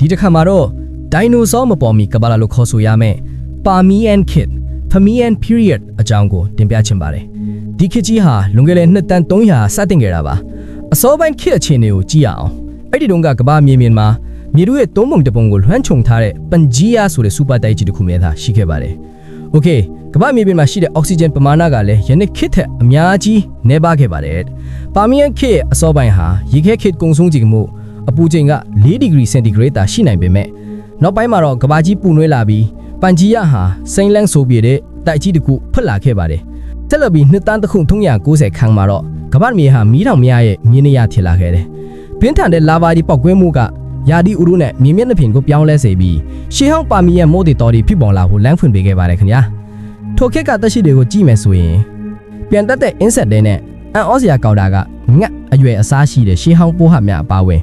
ဒီတစ်ခါမှာတော့ဒိုင်နိုဆောမပေါ်မီကဘာလာလို့ခေါ်ဆိုရမယ် Permian Kid Permian Period အကြောင်းကိုတင်ပြချင်ပါတယ်ဒီခေတ်ကြီးဟာလွန်ခဲ့တဲ့နှစ်တန်း300စတင်ခဲ့တာပါအစောပိုင်းခေတ်အခြေအနေကိုကြည့်ရအောင်အဲ့ဒီတုန်းကကဘာမြေမြင်မှာမြေတို့ရဲ့သုံးပုံတစ်ပုံကိုလွှမ်းခြုံထားတဲ့ပန်ဂျီယာဆိုတဲ့စူပါတိုက်ကြီးတစ်ခုမြဲသာရှိခဲ့ပါတယ်။ Okay ကမ္ဘာမြေပြင်မှာရှိတဲ့အောက်ဆီဂျင်ပမာဏကလည်းယနေ့ခေတ်ထက်အများကြီးနည်းပါးခဲ့ပါတယ်။ပါမီယန်ခေတ်အစောပိုင်းဟာရေခဲခေတ်ကုန်ဆုံးချိန်မှု အပူချိန်က4ဒီဂရီစင်တီဂရိတ်သာရှိနိုင်ပေမဲ့နောက်ပိုင်းမှာတော့ကမ္ဘာကြီးပူနွေးလာပြီးပန်ဂျီယာဟာစိန်လန်းဆိုပြတဲ့တိုက်ကြီးတစ်ခုဖက်လာခဲ့ပါတယ်။ဆက်လက်ပြီးနှစ်တန်းတစ်ခု390ခန်းမှာတော့ကမ္ဘာမြေဟာမီးတောင်များရဲ့မြင်းနေရထင်လာခဲ့တယ်။ပြင်းထန်တဲ့လာဗာဒီပောက်ကွဲမှုကယာဒီဥရုနဲ့မြေမျက်နှာပြင်ကိုပြောင်းလဲစေပြီးရှေးဟောင်းပါမီယန်မိုးတီတော်တီဖြစ်ပေါ်လာဖို့လမ်းဖွင့်ပေးခဲ့ပါတယ်ခင်ဗျာ။ထိုခေတ်ကတက်ရှိတွေကိုကြည့်မယ်ဆိုရင်ပြန်တက်တဲ့ insect တွေနဲ့အန်အောစရာကောက်တာကငတ်အရွယ်အစားရှိတဲ့ရှေးဟောင်းပိုးဟပ်များအပါအဝင်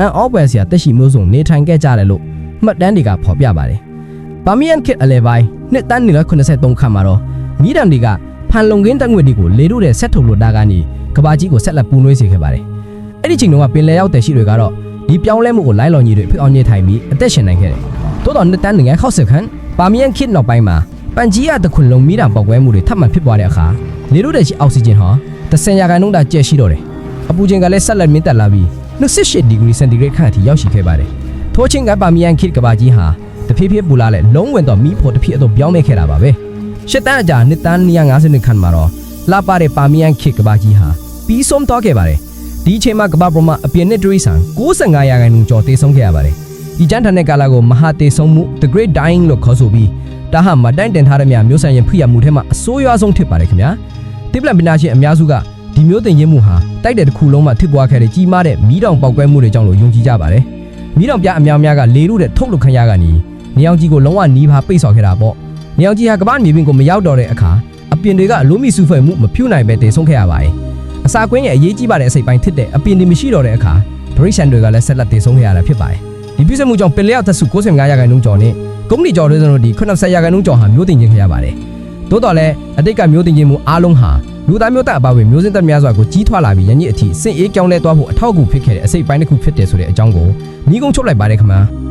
အန်အောပွဲစရာတက်ရှိမျိုးစုံနေထိုင်ခဲ့ကြတယ်လို့မှတ်တမ်းတွေကဖော်ပြပါတယ်။ပါမီယန်ခေတ်အလဲပိုင်းနှစ်တန်းနေလ83ခန့်မှာတော့မိဒံတွေကဖန်လုံကင်းတက်ငွေတွေကိုလေတို့တဲ့ဆက်ထုတ်လို့တာကနေကဘာကြီးကိုဆက်လက်ပူနွေးစေခဲ့ပါတယ်။အဲ့ဒီချိန်တုန်းကပင်လယ်ရောက်တဲ့ရှိတွေကတော့ဒီပြောင်းလဲမှုကိုလိုက်လော်ညီတွေဖြစ်အောင်ညှိထိုင်ပြီးအသက်ရှင်နိုင်ခဲ့တယ်။တိုးတော်နှစ်တန်းငယ်60ခန့်ပါမီယန်ခေတ်နောက်ပိုင်းမှာပန်ကြီးရတခွန်လုံးမီးတောင်ပေါက်ကွဲမှုတွေထပ်မံဖြစ်ပွားတဲ့အခါလေတို့တဲ့ရှိအောက်ဆီဂျင်ဟာ10ရာခိုင်နှုန်းသာကျက်ရှိတော့တယ်။ အပူချိန်ကလည်းဆက်လက်မြင့်တက်လာပြီး28ဒီဂရီစင်တီဂရိတ်ခန့်အထိရောက်ရှိခဲ့ပါတယ်။ထိုးချင်းကပါမီယန်ခစ်ကဘာကြီးဟာတဖြည်းဖြည်းပူလာတဲ့လုံးဝင်တော့မီးဖို့တစ်ဖြစ်အတော့ပြောင်းလဲခဲ့တာပါပဲ။ရှစ်တန်းအကြာနှစ်တန်း250ခန့်မှာတော့လာပါတဲ့ပါမီယန်ခစ်ကဘာကြီးဟာပြီးဆုံးတော့ခဲ့ပါတယ်။ဒီအချိန်မှာကဘာပရမအပြင်နဲ့ဒရိဆန်65ရာခိုင်နှုန်းကျော်တေဆုံးခဲ့ရပါတယ်။ဒီကျန်းထန်တဲ့ကာလာကိုမဟာတေဆုံးမှု The Great Dying လို့ခေါ်ဆိုပြီးဒါဟာမတိုင်တင်ထားတဲ့မြမျိုးဆိုင်ရင်ဖိရမှုထဲမှာအဆိုးရွားဆုံးဖြစ်ပါတယ်ခင်ဗျာတိပလန်ပနာရှင်အများစုက ဒီမျိုးတင်ရင်မှုဟာတိုက်တဲ့တစ်ခုလုံးမှာဖြစ်ပွားခဲ့တဲ့ကြီးမားတဲ့မီးတောင်ပေါက်ကွဲမှုတွေကြောင့်လို့ယုံကြည်ကြပါတယ်မီးတောင်ပြအများများကလေလို့တဲ့ထုတ်လုပ်ခံရကနေနေအောင်ကြီးကိုလုံးဝနီးပါပိတ်ဆော်ခဲ့တာပေါ့နေအောင်ကြီးဟာကမ္ဘာမြေပြင်ကိုမရောက်တော့တဲ့အခါအပြင်တွေကအလိုမီစုဖွဲ့မှုမဖြူနိုင်ပဲတည်ဆုံးခဲ့ရပါတယ်အစာကွင်းရဲ့အရေးကြီးပါတဲ့အစိပ်ပိုင်းဖြစ်တဲ့အပြင်တွေမရှိတော့တဲ့အခါဒရိရှန်တွေကလည်းဆက်လက်တည်ဆုံးခဲ့ရတာဖြစ်ပါတယ်ဒီပြည့်စုံမှုကြောင့်ပင်လျောက်သက်စု95ရာခိုင်နှုန်းကျော်နဲ့ကုမ္ပဏီကျော်တွေဆိုတော့ဒီ90ရာခိုင်နှုန်းကျော်ဟာမျိုးတင်ခြင်းခဲ့ရပါတယ်။ သို့တော်လည်းအတိတ်ကမျိုးတင်ခြင်းမူအားလုံးဟာလူသားမျိုးသားအပါအဝင်မျိုးစင်းသက်များစွာကိုကြီးထွားလာပြီးယနေ့အထိစင်အေးကြောင်းလဲသွားဖို့အထောက်အကူဖြစ်ခဲ့တဲ့အစိတ်ပိုင်းတစ်ခုဖြစ်တယ်ဆိုတဲ့အကြောင်းကိုညီကုန်းချုပ်လိုက်ပါတယ်ခင်ဗျာ။